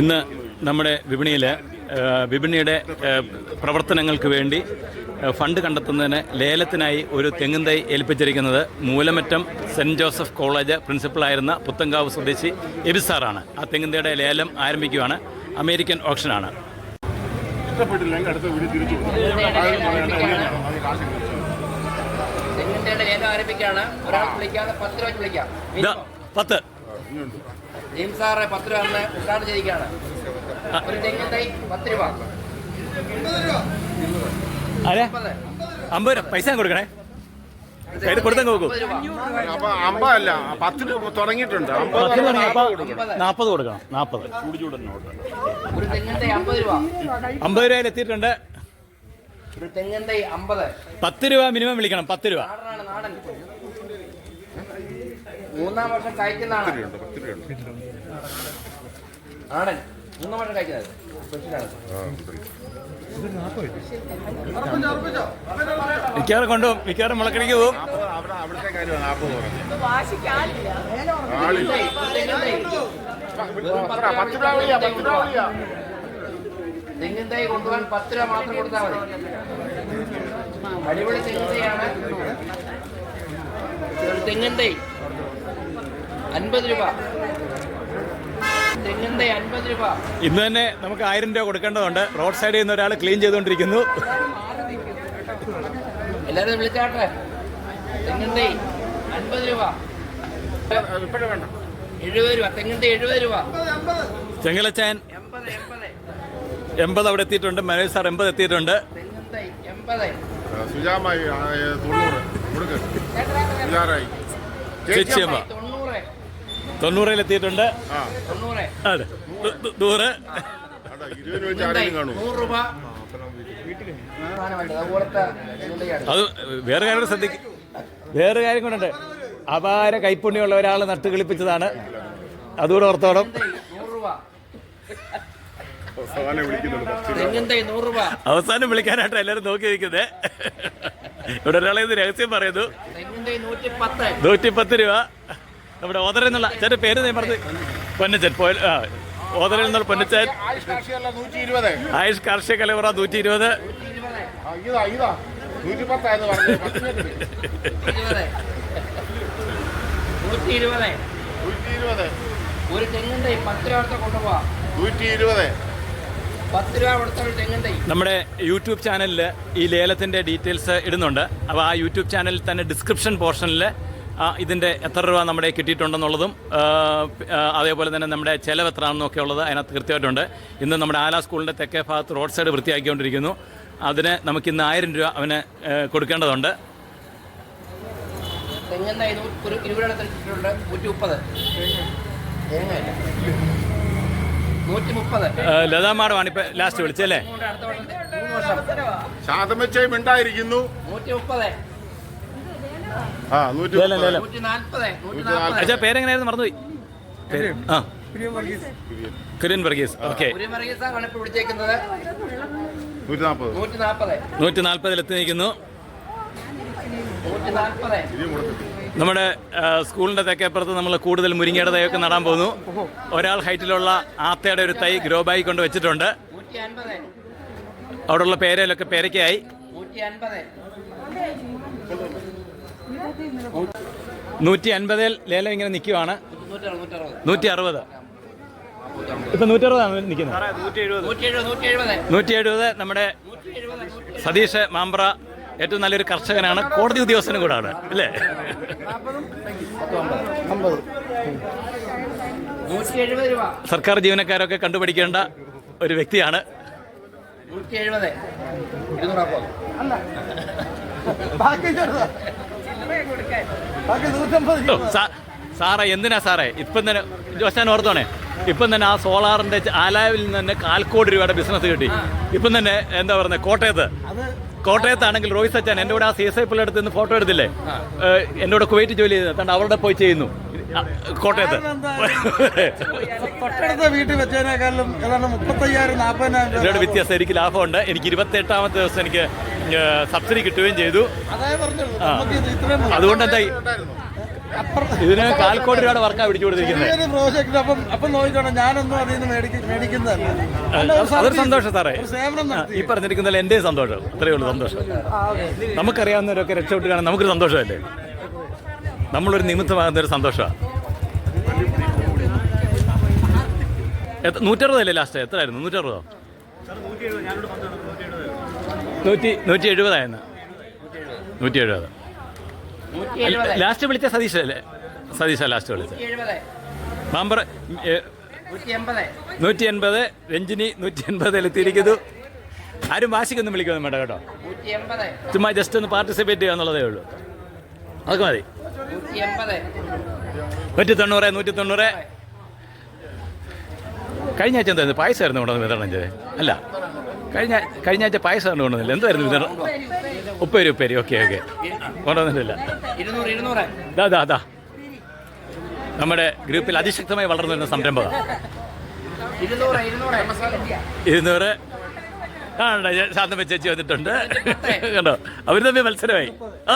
ഇന്ന് നമ്മുടെ വിപണിയിൽ വിപണിയുടെ പ്രവർത്തനങ്ങൾക്ക് വേണ്ടി ഫണ്ട് കണ്ടെത്തുന്നതിന് ലേലത്തിനായി ഒരു തെങ്ങും തൈ ഏൽപ്പിച്ചിരിക്കുന്നത് മൂലമറ്റം സെന്റ് ജോസഫ് കോളേജ് പ്രിൻസിപ്പളായിരുന്ന പുത്തങ്കാവ് സ്വദേശി എബി സാറാണ്. ആ തെങ്ങും തൈയുടെ ലേലം ആരംഭിക്കുകയാണ് അമേരിക്കൻ ഓപ്ഷനാണ്. ഇഷ്ടപ്പെട്ടില്ലെങ്കിൽ അടുത്ത വീട് തിരിച്ചു ലേലം ആരംഭിക്കുകയാണ്. ഒരാൾ വിളിക്കാതെ പത്ത് രൂപ വിളിക്കാം. പത്ത്. ജെയിംസ് സാറ് പത്ത് രൂപ അന്ന് ഉദ്ഘാടനം ചെയ്തിരിക്കുകയാണ് ഒരു തെങ്ങിൻ തൈ പത്ത് രൂപ. അതെ അമ്പത് രൂപ. പൈസ കൊടുക്കണേ. കയ്യിൽ കൊടുത്തങ്ങ് നോക്കൂ രൂപ അപ്പൊ അമ്പതല്ല പത്ത് തുടങ്ങിയിട്ടുണ്ട്. നാൽപ്പത് കൊടുക്കണം. നാപ്പത് അമ്പത് രൂപ. അമ്പത് രൂപയിൽ എത്തിയിട്ടുണ്ട്. പത്ത് രൂപ മിനിമം വിളിക്കണം. പത്ത് രൂപ. മൂന്നാം വർഷം കഴിക്കുന്നതാണ്. നാടൻ മൂന്നാം വർഷം കഴിക്കുന്നത്. മിക്കവാറും കൊണ്ടു മിക്കവാറും മുളക്കടിക്ക് പോകും. തെങ്ങിൻ തൈ കൊണ്ടുപോകാൻ പത്ത് രൂപ മാത്രം കൊടുത്താൽ മതി. അടിപൊളി തെങ്ങിൻ തൈയാണ്. തെങ്ങിൻ തൈ. അൻപത് രൂപ. അൻപത് രൂപ. ഇന്ന് തന്നെ നമുക്ക് ആയിരം രൂപ കൊടുക്കേണ്ടതുണ്ട്. റോഡ് സൈഡിൽ നിന്ന് ഒരാൾ ക്ലീൻ ചെയ്തുകൊണ്ടിരിക്കുന്നു. എല്ലാവരും വിളിച്ചാട്ടെ? തെങ്ങിൻ തൈ അൻപത് രൂപ. ഇപ്പോഴും വേണ്ട. എഴുപത് രൂപ. തെങ്ങിൻ തൈ എഴുപത് രൂപ. ചെങ്കലച്ചാൻ എൺപത് അവിടെ എത്തിയിട്ടുണ്ട്. മനോജ് സാർ എൺപത് എത്തിയിട്ടുണ്ട്. സുജാമായി തൊണ്ണൂറ് ചേച്ചിയമ്മ തൊണ്ണൂറ്. തൊണ്ണൂറിൽ എത്തിയിട്ടുണ്ട് ആ അതെ നൂറ് അതാ വേറെ കാര്യം ശ്രദ്ധിക്കും വേറെ കാര്യം കൊണ്ടുണ്ട് അപാര കൈപ്പുണ്യമുള്ള ഒരാൾ നട്ട് കിളിപ്പിച്ചതാണ്. അതുകൂടെ രൂപ. അവസാനം വിളിക്കാനായിട്ട് എല്ലാവരും നോക്കിയിരിക്കുന്നത് ഇവിടെ ഒരാളെ രഹസ്യം പറയുന്നു. നൂറ്റിപ്പത്ത് രൂപ. നമ്മുടെ ഓതറിൽ നിന്നുള്ള ചേട്ടൻ പേര് ഞാൻ പറഞ്ഞത് പൊന്നച്ചൻ. പോയ ഓതറിൽ നിന്നുള്ള പൊന്നച്ചൻ. ആയുഷ് കാർഷിക കലവറ നൂറ്റി ഇരുപത് ഒരു പത്ത് രൂപ കൊണ്ടുപോവാ. നൂറ്റി ഇരുപത് നമ്മുടെ യൂട്യൂബ് ചാനലിൽ ഈ ലേലത്തിന്റെ ഡീറ്റെയിൽസ് ഇടുന്നുണ്ട്. അപ്പോൾ ആ യൂട്യൂബ് ചാനലിൽ തന്നെ ഡിസ്ക്രിപ്ഷൻ പോർഷനിൽ ഇതിന്റെ എത്ര രൂപ നമ്മുടെ കിട്ടിയിട്ടുണ്ടെന്നുള്ളതും അതേപോലെ തന്നെ നമ്മുടെ ചിലവ് എത്രയാണെന്നൊക്കെ ഉള്ളത് അതിനകത്ത് കൃത്യമായിട്ടുണ്ട്. ഇന്ന് നമ്മുടെ ആല സ്കൂളിന്റെ തെക്കേ ഭാഗത്ത് റോഡ് സൈഡ് വൃത്തിയാക്കിക്കൊണ്ടിരിക്കുന്നു. അതിന് നമുക്കിന്ന് ആയിരം രൂപ അവന് കൊടുക്കേണ്ടതുണ്ട്. തെങ്ങിൻ തൈ നൂ- ഒരു ഇരുപത് എടുത്തിട്ടുണ്ട് നൂറ്റി മുപ്പത് നൂറ്റി മുപ്പത് ലതാ മാഡമാണ് ഇപ്പം ലാസ്റ്റ് വിളിച്ചല്ലേ ശാതമച്ചയും ഉണ്ടായിരിക്കുന്നു. നൂറ്റി മുപ്പത് ആ നൂറ്റി ലേലം. ലേലം. അച്ഛാ പേരെങ്ങനെയായിരുന്നു മറന്നുപോയി? പേര് ആ. കുര്യൻ വർഗീസ്. ഓക്കെ. നൂറ്റി നാൽപ്പത് നൂറ്റി നാൽപ്പത് നൂറ്റി നാൽപ്പതിൽ എത്തി നിൽക്കുന്നു നമ്മുടെ സ്കൂളിന്റെ തെക്കേപ്പുറത്ത് നമ്മൾ കൂടുതൽ മുരിങ്ങയുടെ തൈയൊക്കെ നടാൻ പോകുന്നു. ഒരാൾ ഹൈറ്റിലുള്ള ആത്തയുടെ ഒരു തൈ ഗ്രോ ബാഗ് കൊണ്ട് വെച്ചിട്ടുണ്ട്. അവിടെയുള്ള പേരയിലൊക്കെ പേരയ്ക്കായി നൂറ്റി അൻപത് നൂറ്റി അൻപതിൽ ലേലം ഇങ്ങനെ നിൽക്കുവാണ്. നൂറ്റി അറുപത് ഇപ്പൊ നൂറ്റി അറുപതാണ് നിൽക്കുന്നത്. നൂറ്റി എഴുപത് നമ്മുടെ സതീഷ് മാമ്പ്ര ഏറ്റവും നല്ലൊരു കർഷകനാണ്. കോടതി ഉദ്യോഗസ്ഥനും കൂടാണ് അല്ലേ? നൂറ്റി എഴുപത് രൂപ സർക്കാർ ജീവനക്കാരൊക്കെ കണ്ടുപിടിക്കേണ്ട ഒരു വ്യക്തിയാണ്. നൂറ്റി എഴുപത് Pakai dulu. സാറേ എന്തിനാ സാറേ? ഇപ്പം തന്നെ ജോസാൻ ഓർത്തോണേ. ഇപ്പം തന്നെ ആ സോളാറിന്റെ ച- ആലാവിൽ നിന്ന് തന്നെ കാൽക്കോടി രൂപയുടെ ബിസിനസ് കിട്ടി. ഇപ്പം തന്നെ എന്താ പറയുന്നത് കോട്ടയത്ത്. കോട്ടയത്താണെങ്കിൽ റോഹിത് സച്ചാൻ എന്റെ കൂടെ ആ സി എസ് ഐ പിള്ളേർ നിന്ന് ഫോട്ടോ എടുത്തില്ലേ? എന്റെ കൂടെ കുവൈറ്റ് ജോലി ചെയ്ത്. തണ്ട് അവരുടെ പോയി ചെയ്യുന്നു. കോട്ടയത്ത്. തൊട്ടടുത്ത വീട്ടിൽ വെച്ചതിനേക്കാളും ഏതാണ്ട് മുപ്പത്തയ്യായിരം നാൽപ്പതിനായിരം ഇതിനോട് വ്യത്യാസം എനിക്ക് ലാഭമുണ്ട്. എനിക്ക് ഇരുപത്തി എട്ടാമത്തെ ദിവസം എനിക്ക് സബ്സിഡി കിട്ടുകയും ചെയ്തു. അതുകൊണ്ട് എന്തായി? ഇതിന് കാൽക്കോട് രൂപയുടെ വർക്കാണ് പിടിച്ചു കൊടുത്തിരിക്കുന്നത്. പ്രോജക്റ്റ് അപ്പം അപ്പം നോക്കിക്കോണം. ഞാനൊന്നും അതിൽ നിന്ന് മേടിക്ക മേടിക്കുന്നതല്ല. അത് അതൊരു സന്തോഷം സാറേ. സേവനം ഈ പറഞ്ഞിരിക്കുന്നതിൽ എന്റെയും സന്തോഷം. അത്രയേ ഉള്ളൂ സന്തോഷം. നമുക്കറിയാവുന്നവരൊക്കെ രക്ഷപ്പെട്ട് കാണാൻ നമുക്കൊരു സന്തോഷമല്ലേ? നമ്മളൊരു നിമിത്തമാകുന്ന ഒരു സന്തോഷമാണ് നൂറ്ററുപതല്ലേ ലാസ്റ്റ്? എത്രയായിരുന്നു? നൂറ്ററുപതോ? നൂറ്റി നൂറ്റി എഴുപതായിരുന്നു നൂറ്റി എഴുപത് നൂറ്റി എഴുപത് ലാസ്റ്റ് വിളിച്ച സതീഷ് അല്ലേ സതീഷ ലാസ്റ്റ് വിളിച്ച നമ്പർ നൂറ്റി എൺപത്. രഞ്ജിനി നൂറ്റി എൺപതിൽ എത്തിയിരിക്കുന്നു. ആരും വാശിക്കൊന്നും വിളിക്കൊന്നും വേണ്ട കേട്ടോ. എൺപത്. ചുമ്മാ ജസ്റ്റ് ഒന്ന് പാർട്ടിസിപ്പേറ്റ് ചെയ്യുക എന്നുള്ളതേ ഉള്ളൂ. അതൊക്കെ മതി. നൂറ്റി എൺപത്. തൊണ്ണൂറ് നൂറ്റി തൊണ്ണൂറ് കഴിഞ്ഞ ആഴ്ച എന്തായിരുന്നു? പായസമായിരുന്നു കൊണ്ടുവന്ന് വിതരണം ചെയ്തത് അല്ല. കഴിഞ്ഞ കഴിഞ്ഞ ആഴ്ച പായസമാണ് കൊണ്ടുവന്നില്ല? എന്തായിരുന്നു ഇത്? ഉപ്പേരി ഉപ്പേരി. Okay okay. കൊണ്ടുവന്നിട്ടില്ല. ഇരുന്നൂറ് അതാ അതാ നമ്മുടെ ഗ്രൂപ്പിൽ അതിശക്തമായി വളർന്നു വരുന്ന സംരംഭമാണ് ഇരുന്നൂറ് ആ ശാന്തം ചേച്ചി വന്നിട്ടുണ്ട്. കണ്ടോ? അവർ തമ്മിൽ മത്സരമായി. ആ.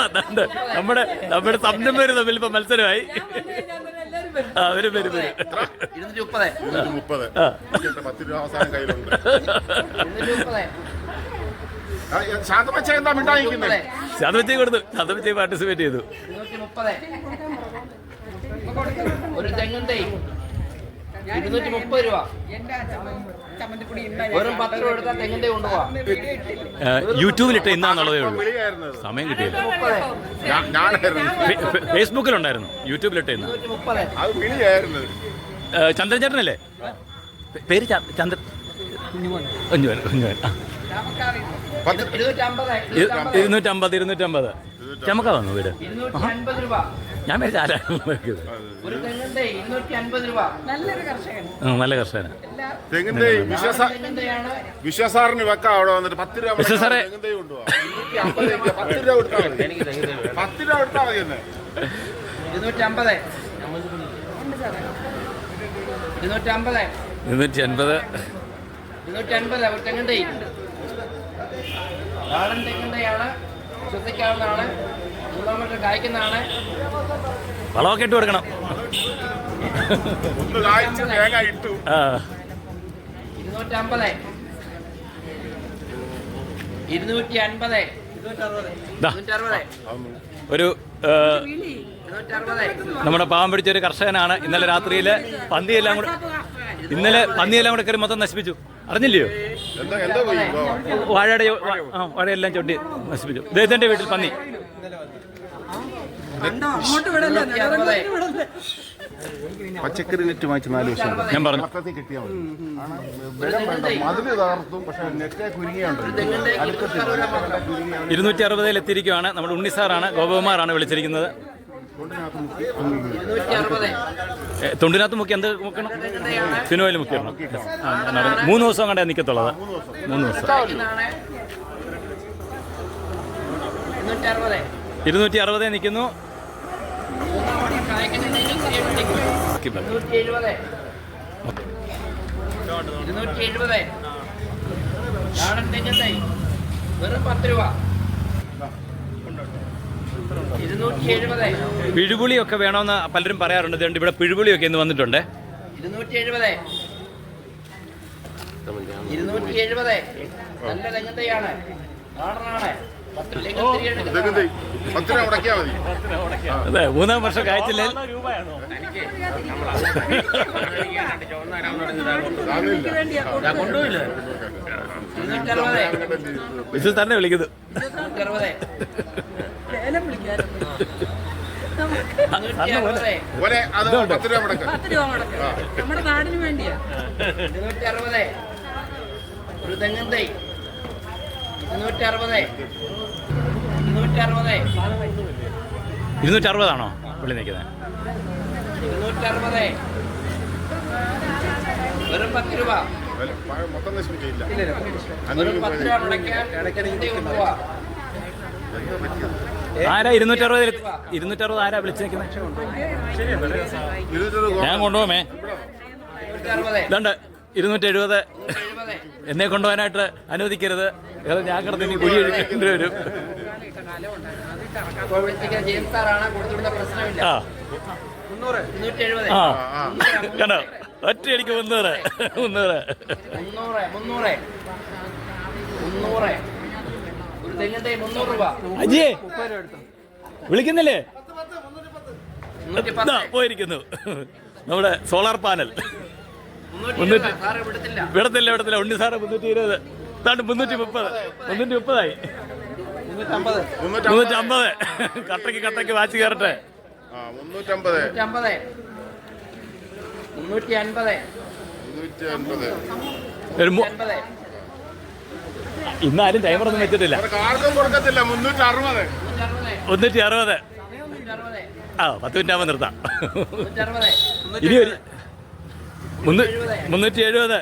നമ്മുടെ നമ്മുടെ സംരംഭകർ തമ്മിൽ ഇപ്പൊ മത്സരമായി. ആ വരും വരും വരും. ഇരുന്നൂറ്റി മുപ്പത് ഇരുന്നൂറ്റി മുപ്പത് പത്ത് രൂപ അവസാനം കയ്യിലുണ്ട്. ശാന്തമച്ച എന്താ മിണ്ടായിരിക്കുന്നത് മുപ്പത് ശാന്തം ചേച്ചി കൊടുത്തു. ശാന്തം പാർട്ടിസിപ്പേറ്റ് ചെയ്തു. ഒരു തെങ്ങും തൈ ഇരുന്നൂറ്റി മുപ്പത് രൂപ. വെറും പത്ത് രൂപ എടുത്താൽ കൊണ്ടുപോവാം. യൂട്യൂബിലിട്ട് ഇന്നാന്നുള്ളതേ ഉള്ളൂ. സമയം കിട്ടിയില്ല. ഫേസ്ബുക്കിലുണ്ടായിരുന്നു. യൂട്യൂബിലിട്ട് ഇന്ന്. ചന്ദ്രൻ ചേട്ടനല്ലേ പേര് ചന്ദ്ര ചന്ദ്രൻ കുഞ്ഞുമോൻ. കുഞ്ഞുമോൻ. ആ. ഇരുന്നൂറ്റമ്പത് ഇരുന്നൂറ്റമ്പത്. ചമക്ക വന്നു വീട്. രൂപ. ഞാൻ അൻപത് രൂപ. നല്ല കർഷകന്. തെങ്ങിന്റെ വിശ്വസാറിന് വെക്കാം അവിടെ വന്നിട്ട്. പത്ത് രൂപ വിശ്വ സാറേ. തെങ്ങിന്റെ കൊണ്ടുപോവാം ഇരുന്നൂറ്റി അമ്പത് രൂപ, പത്ത് രൂപ കൊടുത്താൽ മതി. പത്ത് രൂപ കൊടുത്താൽ മതി എന്നെ. ഇരുന്നൂറ്റി അൻപത് ഇരുന്നൂറ്റി അൻപത് ഒരു തെങ്ങിൻ തൈ നാടൻ തെങ്ങിൻ ശ്രദ്ധിക്കാവുന്നതാണ് മൂന്നാമത്തെ കായ്ക്കുന്നതാണ്. വളമൊക്കെ ഇട്ട് കൊടുക്കണം. ഇരുന്നൂറ്റമ്പത്. ഇരുന്നൂറ്റി അൻപത് ഒരു നമ്മുടെ പാവം പിടിച്ച ഒരു കർഷകനാണ് ഇന്നലെ രാത്രിയിൽ പന്നിയെല്ലാം കൂടെ ഇന്നലെ പന്നിയെല്ലാം കൂടെ കയറി മൊത്തം നശിപ്പിച്ചു. അറിഞ്ഞില്ലയോ? എന്താ എന്താ പോയി? ഇപ്പൊ? വാഴയുടെ വാഴയെല്ലാം ചൊട്ടി നശിപ്പിച്ചു. ദൈവത്തിന്റെ വീട്ടിൽ പന്നി. പച്ചക്കറി നെറ്റ് വാങ്ങിച്ച് നാല് ദിവസം ഞാൻ പറഞ്ഞു. മൊത്തത്തിൽ കിട്ടിയാൽ മതി. ആണ് വേണ്ട മതിൽ തകർത്തും പക്ഷെ നെറ്റേ കുരുങ്ങിയുണ്ട്. ഇരുന്നൂറ്റി അറുപതിൽ എത്തിയിരിക്കുകയാണ് നമ്മുടെ ഉണ്ണിസാറാണ് ഗോപകുമാറാണ് വിളിച്ചിരിക്കുന്നത്. തൊണ്ടിനകത്ത് മുക്കി എന്ത് മുക്കണം? ഫിനോയിൽ ഞാൻ അറിഞ്ഞു. മൂന്ന് ദിവസം കണ്ടേ നിൽക്കത്തുള്ളത് മൂന്ന് ദിവസം. ഇരുന്നൂറ്റി അറുപത് നിൽക്കുന്നു ഇരുന്നൂറ്റി എഴുപത് വെറും പത്ത് രൂപ. പിഴുപുളിയൊക്കെ വേണമെന്ന് പലരും പറയാറുണ്ട്. ഇതുകൊണ്ട് ഇവിടെ പിഴുപുളിയൊക്കെ ഇന്ന് വന്നിട്ടുണ്ട്. ഇരുന്നൂറ്റി എഴുപത് ഇരുന്നൂറ്റി എഴുപത് നല്ല നാടനാണ്. അതെ മൂന്നാം വർഷം കായ്ച്ചില്ല? താങ്ങില്ല വിശു തന്നെ വിളിക്കുന്നു. പോലെ അത് പത്ത് രൂപ മുടക്കാം. പത്ത് രൂപ മുടക്ക്. നമ്മുടെ നാടിന് വേണ്ടിയാ. ഇരുന്നൂറ്റി അറുപത് ഒരു തെങ്ങിൻ തൈ ഇരുന്നൂറ്റി അറുപത് ഇരുന്നൂറ്റി അറുപത് ഇരുന്നൂറ്റി അറുപതാണോ പുള്ളി നിൽക്കുന്നത് ഇരുന്നൂറ്റി അറുപത് വെറും പത്ത് രൂപ മൊത്തം നശിപ്പിച്ചില്ല വെറും പത്ത് രൂപ. മുടക്കാൻ ആരാ ഇരുന്നൂറ്ററുപത് ഇരുന്നൂറ്ററുപത് ആരാ വിളിച്ചു നിൽക്കുന്നത് ഇരുന്നൂറ് ഞാൻ കൊണ്ടുപോമേ ഇതുണ്ട്. ഇരുന്നൂറ്റി എഴുപത് എന്നെ കൊണ്ടുപോകാനായിട്ട് അനുവദിക്കരുത്. ഏതാ ഞാൻ കിടന്ന് ഇനി കുഴി എഴുതി വരും. ആ. ആ. കണ്ടോ? ഒറ്റയടിക്ക് മുന്നൂറ് മുന്നൂറ് ഒരു തെങ്ങിൻ തൈ മുന്നൂറ് രൂപ അജിയേ വിളിക്കുന്നില്ലേ? പോയിരിക്കുന്നു. നമ്മുടെ സോളാർ പാനൽ. വിടത്തില്ല. വിടത്തില്ല ഉണ്ണി സാറ് മുന്നൂറ്റി ഇരുപത്. താണ്ട് മുന്നൂറ്റി മുപ്പത്. മുന്നൂറ്റി മുപ്പതായി. മുന്നൂറ്റി അമ്പത് കട്ടയ്ക്ക് കട്ടയ്ക്ക് വാച്ച് കയറട്ടെ. മുന്നൂറ്റി അൻപത്. മുന്നൂറ്റി ടൈമർ ടൈമറൊന്നും വെച്ചിട്ടില്ല. മുന്നൂറ്റി അറുപത് ആ പത്ത് മിനിറ്റ് ആകുമ്പോൾ നിർത്താം. ഇനി ഒരു മുന്നൂ- മുന്നൂറ്റി എഴുപത്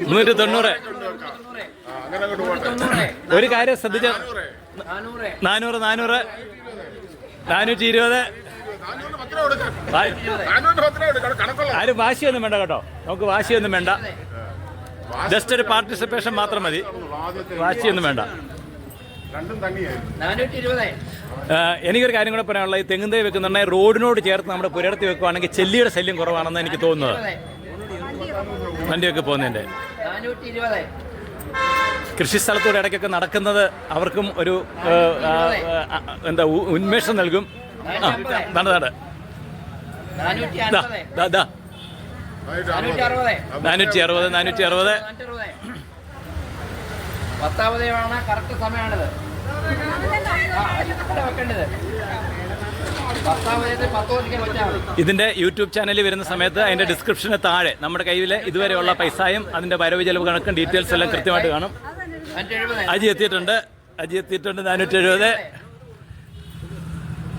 മുന്നൂറ്റി തൊണ്ണൂറ്. ഒരു കാര്യം ശ്രദ്ധിച്ച. നാനൂറ്. നാനൂറ് നാനൂറ്. നാനൂറ്റി ഇരുപത്. ആരും വാശിയൊന്നും വേണ്ട കേട്ടോ. നമുക്ക് വാശിയൊന്നും വേണ്ട. ജസ്റ്റ് ഒരു പാർട്ടിസിപ്പേഷൻ മാത്രം മതി. വാശിയൊന്നും വേണ്ട. എനിക്കൊരു കാര്യം കൂടെ പറയാനുള്ള ഈ തെങ്ങും വെക്കുന്ന വെക്കുന്നുണ്ടെങ്കിൽ റോഡിനോട് ചേർത്ത് നമ്മുടെ പുരടത്തി വെക്കുവാണെങ്കിൽ ചെല്ലിയുടെ ശല്യം കുറവാണെന്ന് എനിക്ക് തോന്നുന്നത്. വണ്ടിയൊക്കെ പോകുന്നതിന്റെ. നാനൂറ്റി കൃഷി സ്ഥലത്തൂടെ ഇടയ്ക്കൊക്കെ നടക്കുന്നത് അവർക്കും ഒരു എന്താ ഉന്മേഷം നൽകും. ആ നാനൂറ്റി അറുപത്. നാനൂറ്റി അറുപത്. നാനൂറ്റി അറുപത് നാനൂറ്റി അറുപത്. പത്താമതേ വേണം കറക്റ്റ് സമയമാണിത് വെക്കേണ്ടത്. ഇതിന്റെ യൂട്യൂബ് ചാനലിൽ വരുന്ന സമയത്ത് അതിന്റെ ഡിസ്ക്രിപ്ഷന് താഴെ നമ്മുടെ കയ്യിൽ ഇതുവരെയുള്ള പൈസയും അതിന്റെ വരവ് ചെലവ് കണക്കും ഡീറ്റെയിൽസ് എല്ലാം കൃത്യമായിട്ട് കാണും. അജി എത്തിയിട്ടുണ്ട്. അജി എത്തിയിട്ടുണ്ട് നാനൂറ്റി എഴുപത്.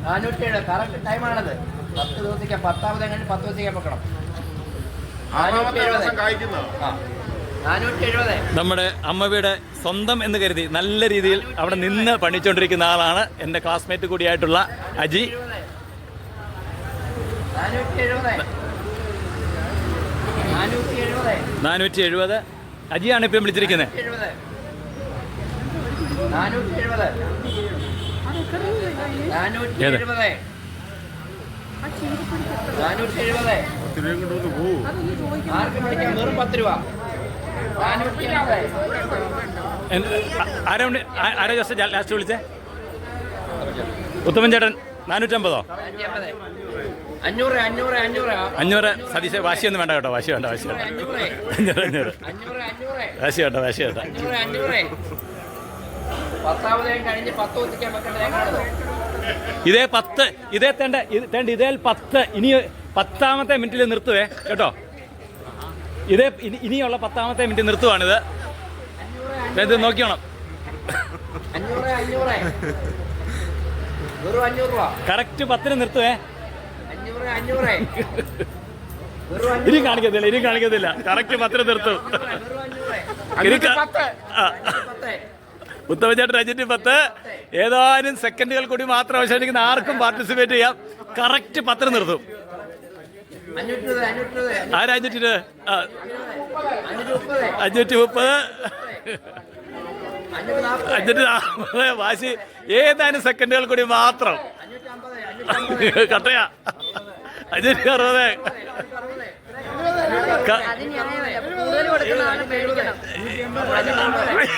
നാനൂറ്റി എഴുപത് കറക്റ്റ് ടൈമാണത് പത്ത് ദിവസത്തേക്ക് പത്താമത് കഴിഞ്ഞ് പത്ത് ദിവസത്തേക്ക് വെക്കണം. നമ്മുടെ അമ്മയുടെ സ്വന്തം എന്ന് കരുതി നല്ല രീതിയിൽ അവിടെ നിന്ന് പണിച്ചുകൊണ്ടിരിക്കുന്ന ആളാണ് എന്റെ ക്ലാസ്മേറ്റ് കൂടിയായിട്ടുള്ള അജി. നാനൂറ്റി എഴുപത് അജിയാണ് ഇപ്പം വിളിച്ചിരിക്കുന്നത്. എഴുപത് നാനൂറ്റി എഴുപത് ആരാ ആരാ ലാസ്റ്റ് വിളിച്ചേ? ഉത്തമൻ ചേട്ടൻ നാനൂറ്റമ്പതോ? അഞ്ഞൂറ് അഞ്ഞൂറ് അഞ്ഞൂറ്. അഞ്ഞൂറ് സതീശ വാശിയൊന്നും വേണ്ട കേട്ടോ വാശി വേണ്ട വാശി വേണ്ട. അഞ്ഞൂറ് അഞ്ഞൂറ് വാശി വേണ്ട വാശി വേണ്ട. പത്താമതായി പത്താമതേ കഴിഞ്ഞ് പത്ത് ഒത്തിക്കാൻ കാണുന്നു ഇതേ പത്ത് ഇതേ തേണ്ട തേണ്ട ഇതേ പത്ത് ഇനി പത്താമത്തെ മിനിറ്റിൽ നിർത്തുവേ കേട്ടോ? ഇതേ ഇനി- ഇനിയുള്ള പത്താമത്തെ മിനിറ്റ് നിർത്തുവാണിത്. ഇത് നോക്കിയോണം. കറക്റ്റ് പത്തിന് നിർത്തുവേ. ഇനി കാണിക്കത്തില്ല ഇനി കാണിക്കത്തില്ല. കറക്റ്റ് പത്തിന് നിർത്തും. ഉത്തമചേട്ടൻ അഞ്ചിന്റെ പത്ത്. ഏതാനും സെക്കൻഡുകൾ കൂടി മാത്രം അവശേഷിക്കുന്ന ആർക്കും പാർട്ടിസിപ്പേറ്റ് ചെയ്യാം. കറക്റ്റ് പത്രം നിർത്തും. അഞ്ഞൂറ്റി ഇരുപത് ആരാ അഞ്ഞൂറ്റി മുപ്പത് അഞ്ഞൂറ്റി നാൽപ്പത് വാശി. ഏതാനും സെക്കൻഡുകൾ കൂടി മാത്രം. കട്ടയാ. അഞ്ഞൂറ്റി അറുപത്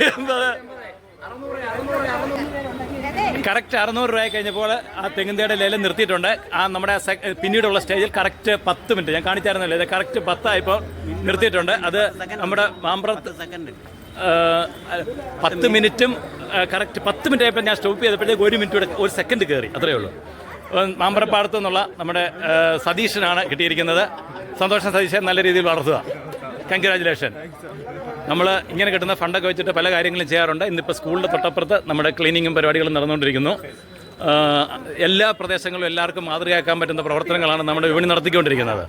എൺപത് കറക്റ്റ് അറുന്നൂറ് രൂപ കഴിഞ്ഞപ്പോൾ ആ തെങ്ങിന്തയുടെ ലേലം നിർത്തിയിട്ടുണ്ട്. ആ നമ്മുടെ പിന്നീടുള്ള സ്റ്റേജിൽ കറക്റ്റ് പത്ത് മിനിറ്റ്. ഞാൻ കാണിച്ചായിരുന്നല്ലോ ഇത് കറക്റ്റ് പത്തായപ്പോൾ നിർത്തിയിട്ടുണ്ട്. അത് നമ്മുടെ മാമ്പ്രത്ത് പത്ത് മിനിറ്റും കറക്റ്റ് പത്ത് മിനിറ്റ് ആയപ്പോൾ ഞാൻ സ്റ്റോപ്പ് ചെയ്തപ്പോഴത്തേക്ക് ഒരു മിനിറ്റ് ഒരു സെക്കൻഡ് കയറി. അത്രയേ ഉള്ളൂ. മാമ്പറപ്പാടത്തു നിന്നുള്ള നമ്മുടെ സതീഷിനാണ് കിട്ടിയിരിക്കുന്നത്. സന്തോഷം സതീശൻ നല്ല രീതിയിൽ വളർത്തുക. കൺഗ്രാജുലേഷൻ നമ്മൾ ഇങ്ങനെ കിട്ടുന്ന ഫണ്ടൊക്കെ വെച്ചിട്ട് പല കാര്യങ്ങളും ചെയ്യാറുണ്ട്. ഇന്നിപ്പോൾ സ്കൂളിന്റെ തൊട്ടപ്പുറത്ത് നമ്മുടെ ക്ലീനിങ്ങും പരിപാടികളും നടന്നുകൊണ്ടിരിക്കുന്നു. എല്ലാ പ്രദേശങ്ങളിലും എല്ലാവർക്കും മാതൃകയാക്കാൻ പറ്റുന്ന പ്രവർത്തനങ്ങളാണ് നമ്മുടെ വിപണി നടത്തിക്കൊണ്ടിരിക്കുന്നത്.